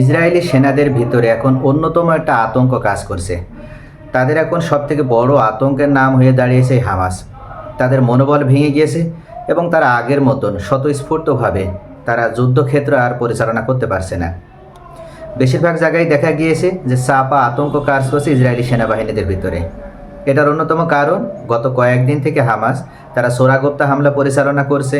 Israeli সেনাদের ভিতরে এখন অন্যতম একটা আতঙ্ক কাজ করছে। তাদের এখন সবথেকে বড় আতঙ্কের নাম হয়ে দাঁড়িয়েছে হামাস। তাদের মনোবল ভেঙে গিয়েছে এবং তারা আগের মতন স্বতঃস্ফূর্তভাবে তারা যুদ্ধক্ষেত্র আর পরিচালনা করতে পারছে না। বেশিরভাগ জায়গায় দেখা গিয়েছে যে চাপা আতঙ্ক কাজ করছে ইসরায়েলি সেনাবাহিনীদের ভিতরে। এটার অন্যতম কারণ, গত কয়েকদিন থেকে হামাস তারা সোরাগোপ্তা হামলা পরিচালনা করছে।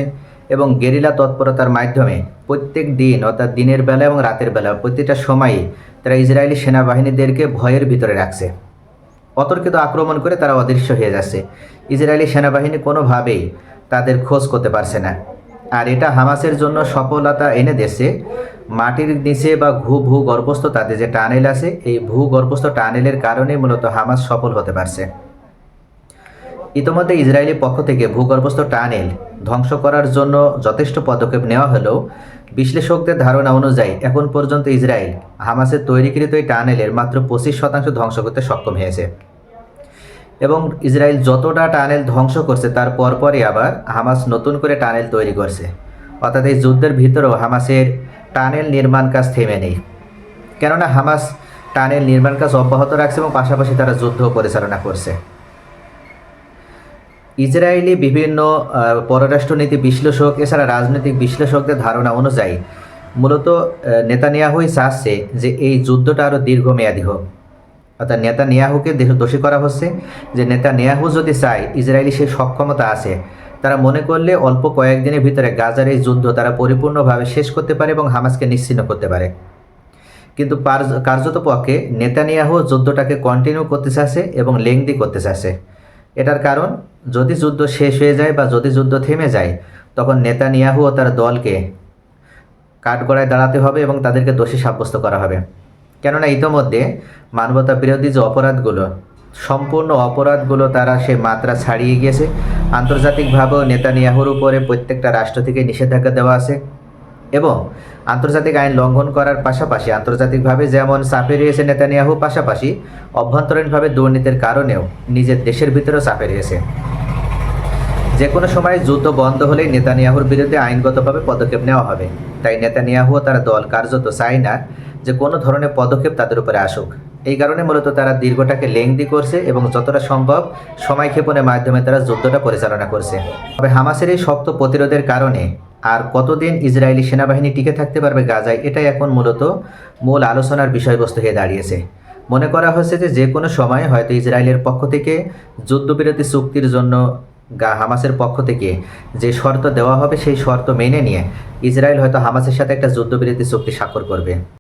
এবং গেরিলা তৎপরতার মাধ্যমে প্রত্যেক দিন, অর্থাৎ দিনের বেলা এবং রাতের বেলা প্রত্যেকটা সময়ই তারা ইসরায়েলি সেনাবাহিনীদেরকে ভয়ের ভিতরে রাখছে। অতর্কিত আক্রমণ করে তারা অদৃশ্য হয়ে যাচ্ছে। ইসরায়েলি সেনাবাহিনী কোনোভাবেই তাদের খোঁজ করতে পারছে না। আর এটা হামাসের জন্য সফলতা এনে দিয়েছে। মাটির নিচে বা ভূ ভূ গর্ভস্থ তাদের যে টানেল আছে, এই ভূ গর্ভস্থ টানেলের কারণে মূলত হামাস সফল হতে পারছে। ইতোমধ্যে ইসরায়েলি পক্ষ থেকে ভূগর্ভস্থ টানেল ধ্বংস করার জন্য যথেষ্ট পদক্ষেপ নেওয়া হলেও বিশ্লেষকদের ধারণা অনুযায়ী, এখন পর্যন্ত ইসরায়েল হামাসের তৈরিকৃত এই টানেলের মাত্র পঁচিশ শতাংশ ধ্বংস করতে সক্ষম হয়েছে। এবং ইসরায়েল যতটা টানেল ধ্বংস করছে, তার পরপরই আবার হামাস নতুন করে টানেল তৈরি করছে। অর্থাৎ এই যুদ্ধের ভিতরেও হামাসের টানেল নির্মাণ কাজ থেমে নেই। কেননা হামাস টানেল নির্মাণ কাজ অব্যাহত রাখছে এবং পাশাপাশি তারা যুদ্ধ পরিচালনা করছে। ইসরায়েলি বিভিন্ন পররাষ্ট্রনীতি বিশ্লেষক, এছাড়া রাজনৈতিক বিশ্লেষকদের ধারণা অনুযায়ী, মূলত নেতানিয়াহুই চাচ্ছে যে এই যুদ্ধটা আরও দীর্ঘমেয়াদী হোক। অর্থাৎ নেতানিয়াহুকে দোষী করা হচ্ছে। যে নেতানিয়াহু যদি চায় ইসরায়েলি সেই সক্ষমতা আছে, তারা মনে করলে অল্প কয়েকদিনের ভিতরে গাজার এই যুদ্ধ তারা পরিপূর্ণভাবে শেষ করতে পারে এবং হামাসকে নিশ্চিন্ন করতে পারে। কিন্তু কার্যত পক্ষে নেতানিয়াহু যুদ্ধটাকে কন্টিনিউ করতে চাচ্ছে এবং লেংদি করতে চাচ্ছে। এটার কারণ, যদি যুদ্ধ শেষ হয়ে যায় বা যদি যুদ্ধ থেমে যায়, তখন নেতানিয়াহু ও তার দলকে কাঠগড়ায় দাঁড়াতে হবে এবং তাদেরকে দোষী সাব্যস্ত করা হবে। কেননা ইতোমধ্যে মানবতা বিরোধী যে অপরাধগুলো, সম্পূর্ণ অপরাধগুলো তারা সে মাত্রা ছাড়িয়ে গিয়েছে। আন্তর্জাতিকভাবেও নেতানিয়াহুর উপরে প্রত্যেকটা রাষ্ট্র থেকে নিষেধাজ্ঞা দেওয়া আছে। এবং আন্তর্জাতিক আইন লঙ্ঘন করার পাশাপাশি আন্তর্জাতিকভাবে যেমন চাপে রয়েছে নেতানিয়াহু, পাশাপাশি অভ্যন্তরীণভাবে দুর্নীতির কারণেও নিজের দেশের ভিতরেও চাপে রয়েছে যে কোনো সময় যুদ্ধ বন্ধ হলেই নেতানিয়াহুর বিরুদ্ধে আইনগতভাবে পদক্ষেপ নেওয়া হবে। তাই নেতানিয়াহু ও তার দল কার্যত চায় না যে কোনো ধরনের পদক্ষেপ তাদের উপরে আসুক। এই কারণে মূলত তারা দীর্ঘটাকে লেংদি করছে এবং যতটা সম্ভব সময় ক্ষেপণের মাধ্যমে তারা যুদ্ধটা পরিচালনা করছে। তবে হামাসের এই শক্ত প্রতিরোধের কারণে আর কতদিন ইসরায়েলি সেনাবাহিনী টিকে থাকতে পারবে গাজায়, এটাই এখন মূলত মূল আলোচনার বিষয়বস্তু হয়ে দাঁড়িয়েছে। মনে করা হচ্ছে যে যে কোনো সময় হয়তো ইসরায়েলের পক্ষ থেকে যুদ্ধবিরতি চুক্তির জন্য হামাসের পক্ষ থেকে যে শর্ত দেওয়া হবে সেই শর্ত মেনে নিয়ে ইসরায়েল হয়তো হামাসের সাথে একটা যুদ্ধবিরতি চুক্তি স্বাক্ষর করবে।